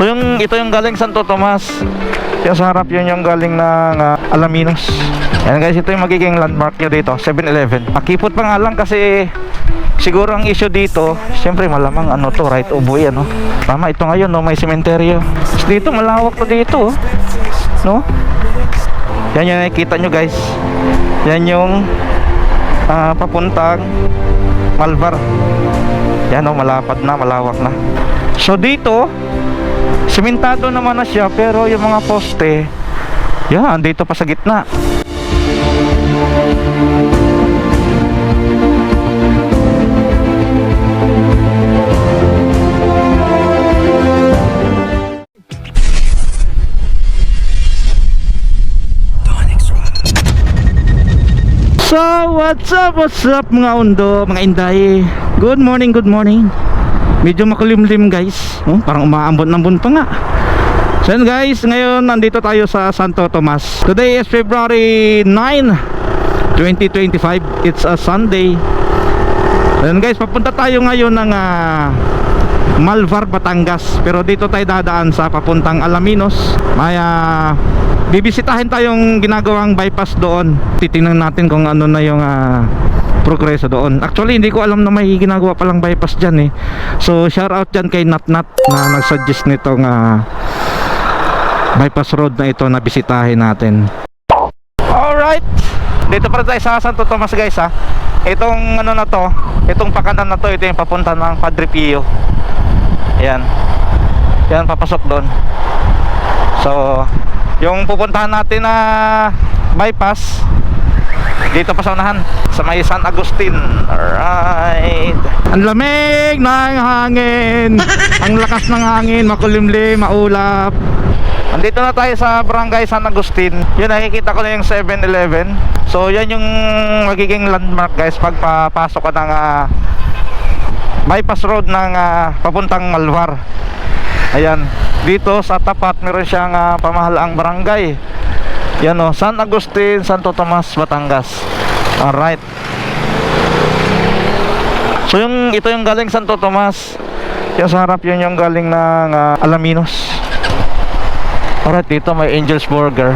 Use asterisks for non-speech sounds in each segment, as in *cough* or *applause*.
So yung ito yung galing Santo Tomas. Yung sa harap yun yung galing ng ah, Alaminos. Yan guys, ito yung magiging landmark nyo dito, 7-Eleven. Makipot pa nga lang kasi siguro ang issue dito, syempre malamang ano to, right of ano. Tama, ito ngayon no, may sementeryo. Tapos Dito malawak to dito, oh. no? Yan yung nakikita nyo guys. Yan yung ah, papuntang Malvar. Yan oh, malapad na, malawak na. So dito, simentado naman na siya pero yung mga poste, yan, dito pa sa gitna. So, what's up, what's up mga undo, mga inday Good morning, good morning Medyo makulimlim guys. Oh, Parang umaambon-ambon pa nga. So yun guys, ngayon nandito tayo sa Santo Tomas. Today is February 9 2025 It's a Sunday. So yun guys, papunta tayo ngayon ng ah, Malvar, Batangas. Pero dito tayo dadaan sa papuntang Alaminos. May ah, bibisitahin tayong ginagawang bypass doon. Titingnan natin kung ano na yung ah, progreso doon. Actually hindi ko alam na may ginagawa palang bypass dyan eh. So shout out dyan kay Nat Nat na nagsuggest nitong ah, bypass road na ito na bisitahin natin. Alright. Dito pa tayo sa Santo Tomas guys ha itong ano na to itong pakanan na to ito yung papunta ng Padre Pio. Ayan. Yan papasok doon. So yung pupuntahan natin na bypass dito pa sa unahan sa may San Agustin. Alright. Ang lamig ng hangin. *laughs* Ang lakas ng hangin makulimlim maulap. Andito na tayo sa barangay San Agustin. Yun nakikita ko na yung 7-Eleven So yan yung magiging landmark guys Pagpapasok ka ng ah, bypass road ng ah, papuntang Malvar Ayan, dito sa tapat meron siyang ah, pamahalaang barangay. Yan o, San Agustin, Santo Tomas, Batangas. Alright. So yung ito yung galing Santo Tomas. Yung sa harap yun yung galing ng ah, Alaminos. Alright, dito may Angel's Burger.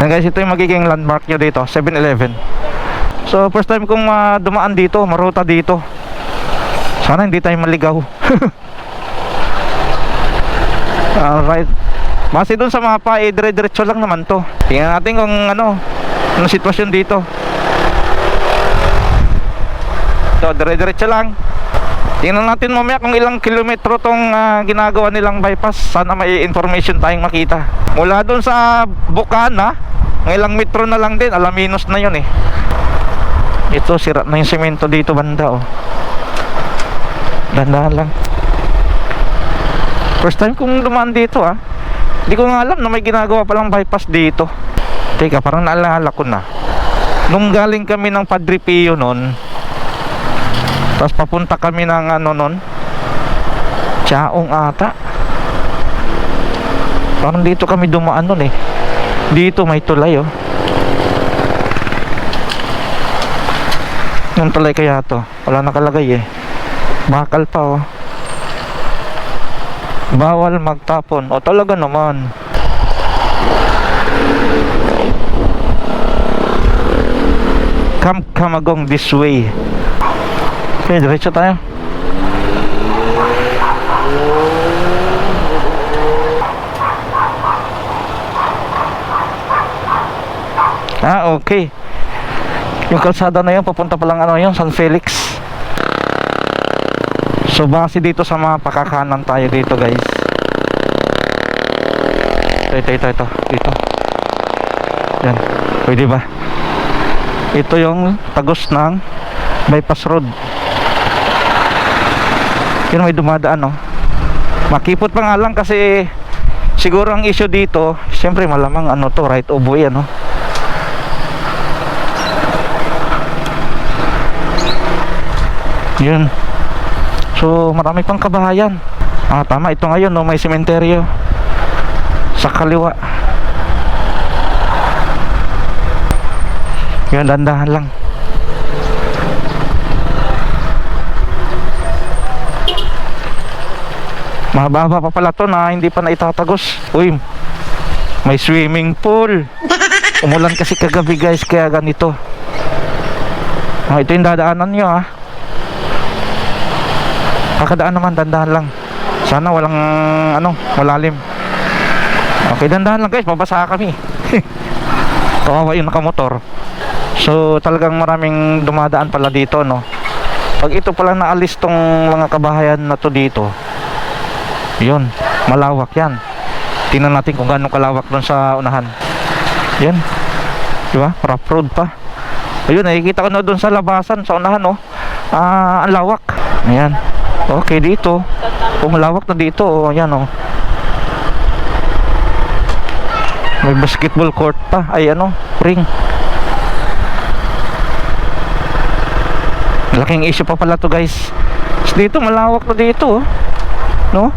Yan guys, ito yung magiging landmark nyo dito, 7-Eleven. So first time kong ah, dumaan dito, maruta dito. Sana hindi tayo maligaw. *laughs* Alright. Base dun sa mapa, eh, dire-diretso lang naman to. Tingnan natin kung ano, ano sitwasyon dito. So, dire-diretso lang. Tingnan natin mamaya kung ilang kilometro tong ah, ginagawa nilang bypass. Sana may information tayong makita. Mula dun sa Bukana, ng ilang metro na lang din. Alaminos na yun eh. Ito, sira na yung semento dito banda oh. Dandahan lang. First time kong dumaan dito ah. Hindi ko nga alam na may ginagawa palang bypass dito. Teka, parang naalala ko na. Nung galing kami ng Padre Pio noon, tapos papunta kami ng ano noon, Chaong ata. Parang dito kami dumaan noon eh. Dito may tulay oh. Yung tulay kaya to? Wala nakalagay eh. Bakal pa oh. Bawal magtapon. O talaga naman. Come Kamagong this way. Okay, diretso tayo. Ah, okay. Yung kalsada na yun, papunta pa lang ano yun, San Felix. So base dito sa mga pakakanan tayo dito guys Ito, ito, ito, ito Dito Yan, pwede ba? Ito yung tagos ng bypass road Yun may dumadaan no? Makipot pa nga lang kasi Siguro ang issue dito Siyempre malamang ano to, right of way ano? Yun. So marami pang kabahayan. Ah tama ito ngayon no, may sementeryo. Sa kaliwa. Yun dandahan lang Mahaba pa pala to na hindi pa naitatagos. Uy, may swimming pool. Umulan kasi kagabi guys, kaya ganito. Oh, ito yung dadaanan nyo ah. Kakadaan naman, dandahan lang. Sana walang ano, malalim. Okay, dandahan lang guys, mabasa kami. *laughs* Kawawa yung nakamotor. So talagang maraming dumadaan pala dito no. Pag ito pala naalis tong mga kabahayan na to dito. Yun, malawak yan. Tingnan natin kung gaano kalawak doon sa unahan. Yan. Di ba? Rough road pa. Ayun, nakikita ko na doon sa labasan, sa unahan, no? Ah, ang lawak. Ayan. Okay, dito. Kung malawak na dito, oh, ayan, oh. May basketball court pa. Ay, ano, ring. Laking issue pa pala to, guys. Dito, malawak na dito, oh. No?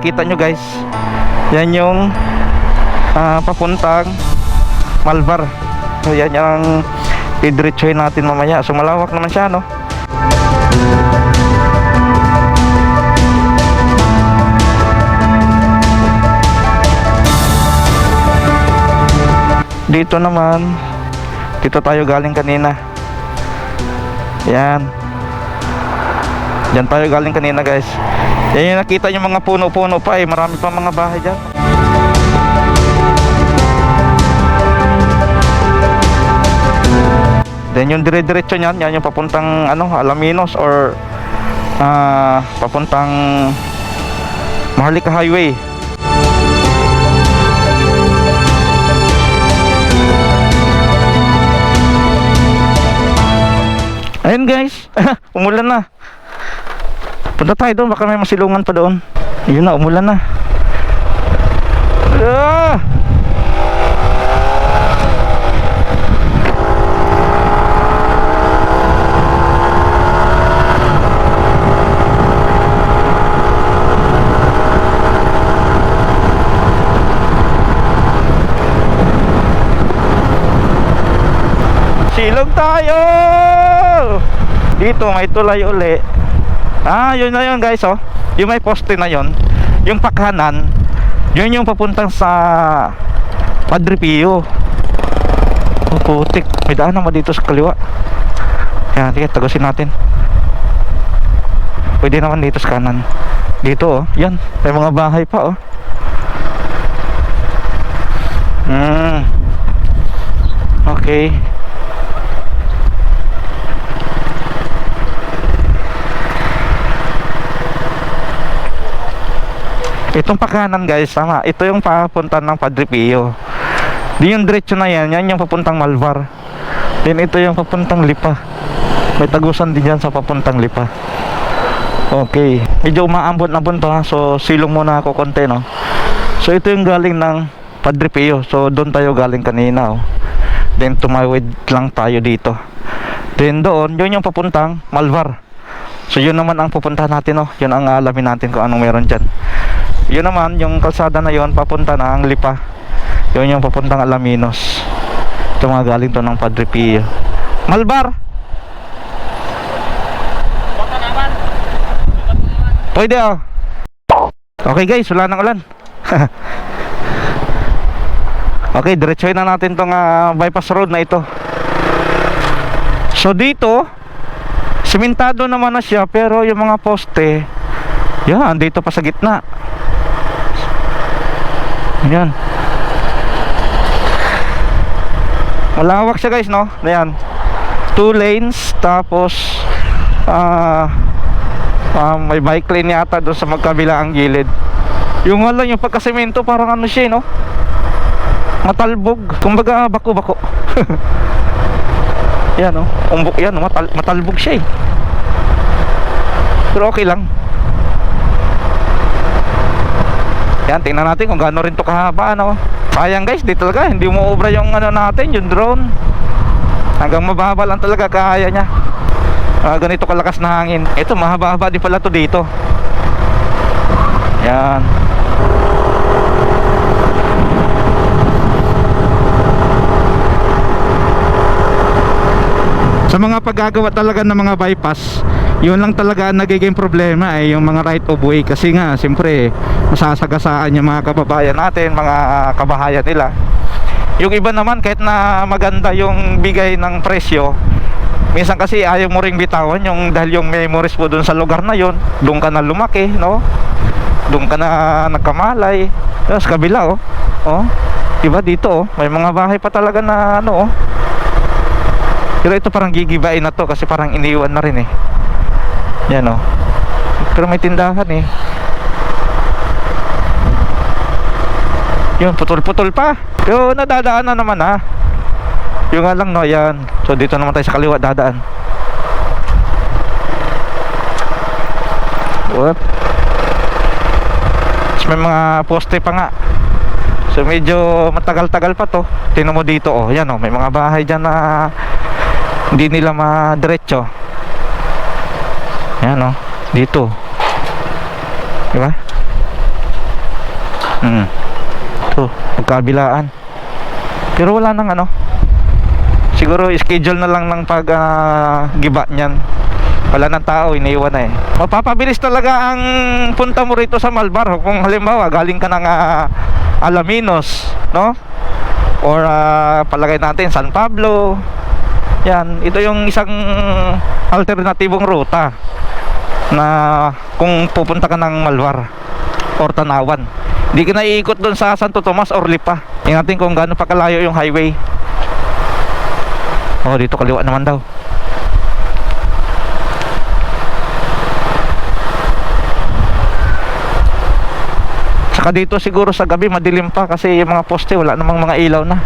Nakikita nyo guys. Yan yung ah, papuntang Malvar. So yan yung idiretsuhin natin mamaya. So malawak naman siya no. Dito naman dito tayo galing kanina. Yan. Diyan tayo galing kanina guys. Yan yung nakita yung mga puno-puno pa eh. Marami pa mga bahay dyan. Then yung dire-diretso niyan, yan yung papuntang ano, Alaminos or ah, papuntang Maharlika Highway. Ayun guys, *laughs* umulan na. Punta tayo doon, baka may masilungan pa doon. Yun na, umulan na. Ah! Silog tayo! Dito may tulay uli. Ah, yun na yun guys oh. Yung may poste na yun. Yung pakanan, yun yung papuntang sa Padre Pio. Oh, putik. May daan naman dito sa kaliwa. Yan, sige, tagusin natin. Pwede naman dito sa kanan. Dito oh, yan. May mga bahay pa oh. Hmm. Okay. Itong pakanan guys, tama. Ito yung papunta ng Padre Pio. Di yung diretso na yan, yan yung papuntang Malvar. Then ito yung papuntang Lipa. May tagusan din yan sa papuntang Lipa. Okay. Medyo umaambon-ambon to ha. So silong muna ako konti no. So ito yung galing ng Padre Pio. So doon tayo galing kanina oh. Then tumawid lang tayo dito. Then doon, yun yung papuntang Malvar. So yun naman ang pupuntahan natin oh. Yun ang alamin natin kung anong meron dyan. Yun naman, yung kalsada na yon papunta na ang Lipa. Yun yung papuntang Alaminos. Ito mga galing to ng Padre Pio. Malbar! Pwede oh. Okay guys, wala nang ulan. *laughs* okay, diretsuhin na natin tong ah, bypass road na ito. So dito, simentado naman na siya pero yung mga poste, yan, dito pa sa gitna. Ayan. Malawak siya guys, no? Ayan. Two lanes, tapos ah ah, may bike lane yata doon sa magkabila ang gilid. Yung wala yung pagkasemento parang ano siya, eh, no? Matalbog. Kumbaga bako-bako. *laughs* yan, no? Umbok yan? Matal matalbog siya, eh. Pero okay lang. Yan, tingnan natin kung gaano rin to kahaba, ano. Sayang guys, di talaga, hindi mo obra yung ano natin, yung drone. Hanggang mababa lang talaga kaya niya. Uh, ganito kalakas na hangin. Ito, mahaba-haba din pala to dito. Yan. Sa mga paggagawa talaga ng mga bypass, yun lang talaga nagiging problema ay yung mga right of way. Kasi nga siyempre masasagasaan yung mga kababayan natin mga kabahayan nila. Yung iba naman kahit na maganda yung bigay ng presyo minsan kasi ayaw mo ring bitawan yung dahil yung memories mo dun sa lugar na yon doon ka na lumaki no? Doon ka na nagkamalay. Tapos kabila oh. Oh diba dito oh. May mga bahay pa talaga na ano oh. Pero ito parang gigibain na to kasi parang iniwan na rin eh yan oh. Pero may tindahan eh. Yun putol-putol pa. Pero nadadaan na naman ha yung nga lang no yan so dito naman tayo sa kaliwa dadaan. Whoop. Tapos may mga poste pa nga. So medyo matagal-tagal pa to. Tinan mo dito oh. Yan oh. May mga bahay dyan na hindi nila madiretso yan oh. Dito. Di ba hmm to magkabilaan. Pero wala nang ano. Siguro schedule na lang ng pag ah, giba niyan. Wala nang tao iniwan na eh. Mapapabilis talaga ang punta mo rito sa Malbar. Kung halimbawa galing ka ng ah, Alaminos no? Or ah, palagay natin San Pablo. Yan ito yung isang alternatibong ruta na kung pupunta ka ng Malbar or Tanawan hindi ka na iikot doon sa Santo Tomas or Lipa tingnan natin kung gaano pa kalayo yung highway oh dito kaliwa naman daw Saka dito siguro sa gabi madilim pa kasi yung mga poste wala namang mga ilaw na.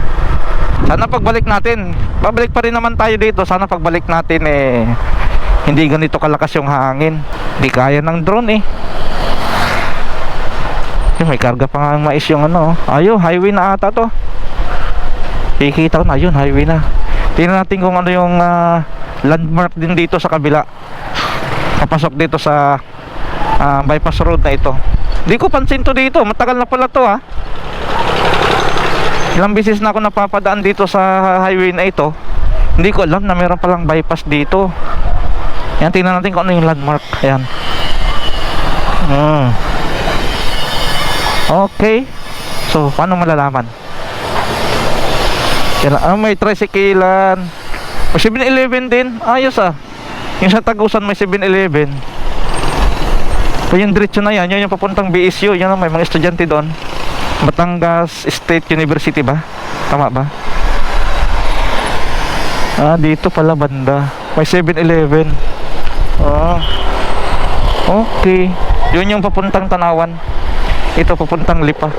Sana pagbalik natin, babalik pa rin naman tayo dito. Sana pagbalik natin eh hindi ganito kalakas yung hangin. Hindi kaya ng drone eh. Eh, may karga pa nga ang mais yung ano. oh. Ayun, highway na ata to. Kikita ko na yun, highway na. Tingnan natin kung ano yung ah, landmark din dito sa kabila. Papasok dito sa ah, bypass road na ito. Di ko pansin to dito. Matagal na pala to ha. Ilang beses na ako napapadaan dito sa highway na ito. Hindi ko alam na meron palang bypass dito. Yan, tingnan natin kung ano yung landmark. Ayan. Hmm. Okay. So, paano malalaman? Kailan, ah, may tricyclean. May 7-Eleven din. Ayos ah. Yung sa Tagusan may 7-Eleven. So yung diretso na yan, yun yung papuntang BSU, yun ang may mga estudyante doon. Batangas State University ba? Tama ba? Ah, dito pala banda. May 7-Eleven. Ah. Okay. Yun yung papuntang Tanawan. Ito papuntang Lipa.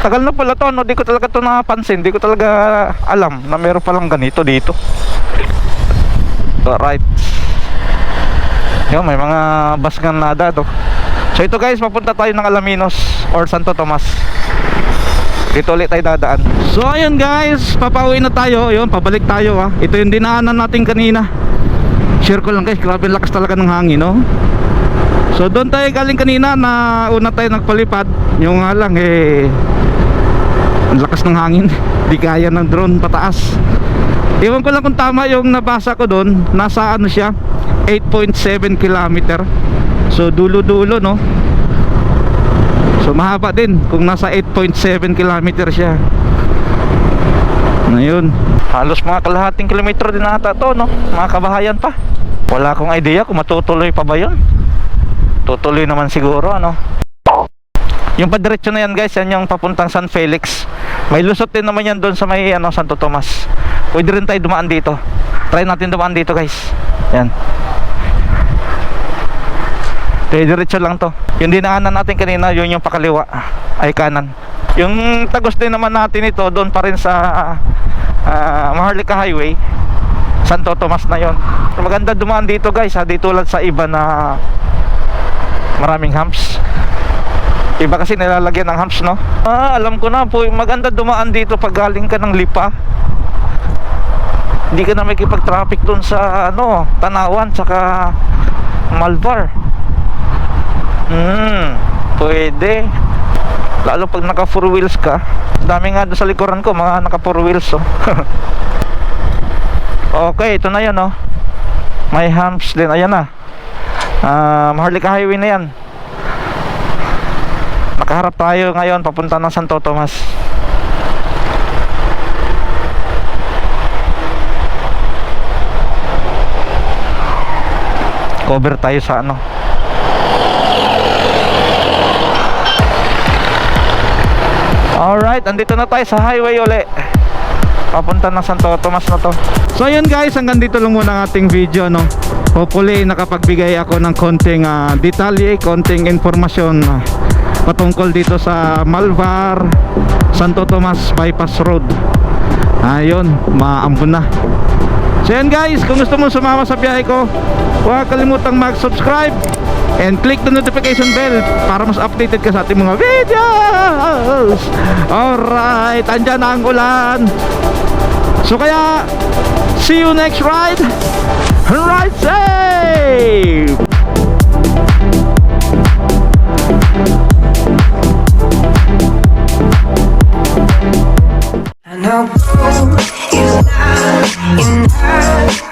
Tagal na pala to, no? Di ko talaga to napansin. Di ko talaga alam na meron palang ganito dito. Alright. Yun, may mga bus nga nada to. So ito guys, papunta tayo ng Alaminos or Santo Tomas. Dito ulit tayo dadaan. So ayun guys, papauwi na tayo. Yun, pabalik tayo ha. Ito yung dinaanan natin kanina. Share ko lang guys, grabe lakas talaga ng hangin, no? So doon tayo galing kanina na una tayo nagpalipad. Yung nga lang eh ang lakas ng hangin. *laughs* Di kaya ng drone pataas. Ewan ko lang kung tama yung nabasa ko doon. Nasa ano siya? 8.7 kilometer. So dulo-dulo no. So mahaba din kung nasa 8.7 kilometer siya. Ngayon, halos mga kalahating kilometro din ata to no. Mga kabahayan pa. Wala akong idea kung matutuloy pa ba 'yon. tutuloy naman siguro ano yung padiretso na yan guys yan yung papuntang San Felix may lusot din naman yan doon sa may ano Santo Tomas pwede rin tayo dumaan dito try natin dumaan dito guys yan diretso lang to. Yung dinaanan natin kanina, yun yung pakaliwa. Ay kanan. Yung tagos din naman natin ito, doon pa rin sa ah, Maharlika Highway. Santo Tomas na yon. Maganda dumaan dito guys, ha? Dito lang sa iba na maraming humps. Iba kasi nilalagyan ng humps, no? Ah, alam ko na po, maganda dumaan dito pag galing ka ng Lipa. Hindi ka na makikipag-traffic doon sa ano, Tanawan, saka Malvar. Hmm, pwede. Lalo pag naka four wheels ka. Dami nga doon sa likuran ko, mga naka four wheels oh. *laughs* okay, ito na yan oh. May humps din, ayan na. Ah, Maharlika Highway na yan. Nakaharap tayo ngayon papunta ng Santo Tomas. Cover tayo sa ano, Alright, andito na tayo sa highway uli. Papunta ng Santo Tomas na to. So yun guys, hanggang dito lang muna ang ating video no? Hopefully nakapagbigay ako ng konting ah, detalye, konting informasyon ah, Patungkol dito sa Malvar Santo Tomas Bypass Road. Ayun, maambun na. So yan guys, kung gusto mo sumama sa biyahe ko Huwag kalimutang mag-subscribe And click the notification bell para mas updated ka sa ating mga videos. Alright, andyan na ang ulan. So kaya, see you next ride. Ride safe! how you are, you are.